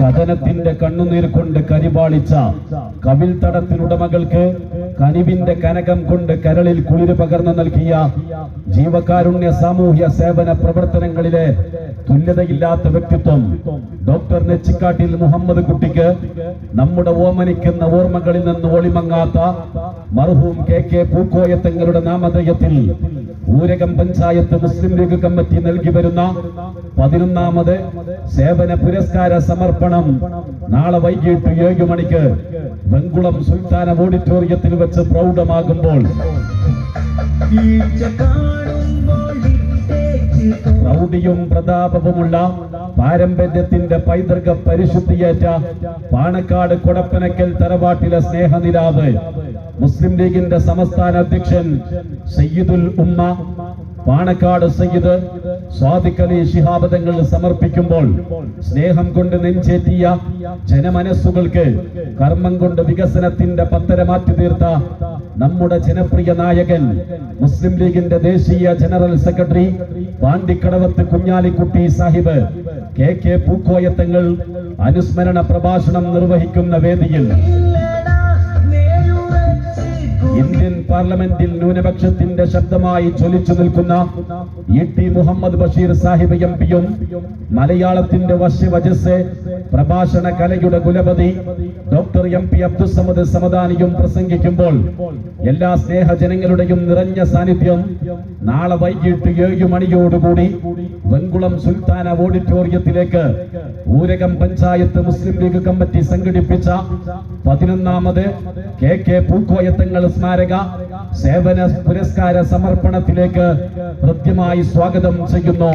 കഥനത്തിന്റെ കണ്ണുനീർ കൊണ്ട് കരിപാളിച്ച കവിൽ തടത്തിനുടമകൾക്ക് കനിവിന്റെ കനകം കൊണ്ട് കരളിൽ കുളിര് പകർന്നു നൽകിയ ജീവകാരുണ്യ സാമൂഹ്യ സേവന പ്രവർത്തനങ്ങളിലെ തുല്യതയില്ലാത്ത വ്യക്തിത്വം ഡോക്ടർ നെച്ചിക്കാട്ടിൽ മുഹമ്മദ് കുട്ടിക്ക് നമ്മുടെ ഓമനിക്കുന്ന ഓർമ്മകളിൽ നിന്ന് ഒളിമങ്ങാത്ത മർഹൂം കെ കെ പൂക്കോയത്തങ്ങളുടെ നാമധേയത്തിൽ Oorakam panchayat Muslim League committee നൽകി വരുന്ന പതിനൊന്നാമത് സേവന പുരസ്കാര സമർപ്പണം നാളെ വൈകിട്ട് ഏഴു മണിക്ക് വെങ്കുളം സുൽത്താന ഓഡിറ്റോറിയത്തിൽ വെച്ച് പ്രൗഢമാകുമ്പോൾ പ്രൗഢിയും പ്രതാപവുമുള്ള പാരമ്പര്യത്തിന്റെ പൈതൃക പരിശുദ്ധിയേറ്റ പാണക്കാട് കൊടപ്പനക്കൽ തറവാട്ടിലെ സ്നേഹനിലാവ് മുസ്ലിം ലീഗിന്റെ സംസ്ഥാന അധ്യക്ഷൻ സയ്യിദുൽ ഉമ്മ പാണക്കാട് സയ്യിദ് സ്വാദിഖ് അലി ശിഹാബദങ്ങൾ സമർപ്പിക്കുമ്പോൾ സ്നേഹം കൊണ്ട് നെഞ്ചേറ്റിയ ജനമനസ്സുകൾക്ക് കർമ്മം കൊണ്ട് വികസനത്തിന്റെ പത്തര മാറ്റി തീർത്ത നമ്മുടെ ജനപ്രിയ നായകൻ മുസ്ലിം ലീഗിന്റെ ദേശീയ general secretary Pandikkadavath Kunhalikutty Sahib K K Pookoyathangal അനുസ്മരണ പ്രഭാഷണം നിർവഹിക്കുന്ന വേദിയിൽ പാർലമെന്റിൽ ന്യൂനപക്ഷത്തിന്റെ ശബ്ദമായി ചൊലിച്ചു നിൽക്കുന്ന E T Muhammad Basheer Sahib M പിയും മലയാളത്തിന്റെ വശ്യവജസ് പ്രഭാഷണ കലയുടെ കുലപതി ഡോക്ടർ എം പി അബ്ദുസമദ് സമദാനിയും പ്രസംഗിക്കുമ്പോൾ എല്ലാ സ്നേഹജനങ്ങളുടെയും നിറഞ്ഞ സാന്നിധ്യം നാളെ വൈകിട്ട് ഏഴു മണിയോടുകൂടി Venkulam Sultana ഓഡിറ്റോറിയത്തിലേക്ക് Oorakam panchayat Muslim League committee സംഘടിപ്പിച്ച പതിനൊന്നാമത് കെ കെ പൂക്കോയത്തങ്ങൾ സ്മാരക സേവന പുരസ്കാര സമർപ്പണത്തിലേക്ക് ഹൃദ്യമായി സ്വാഗതം ചെയ്യുന്നു.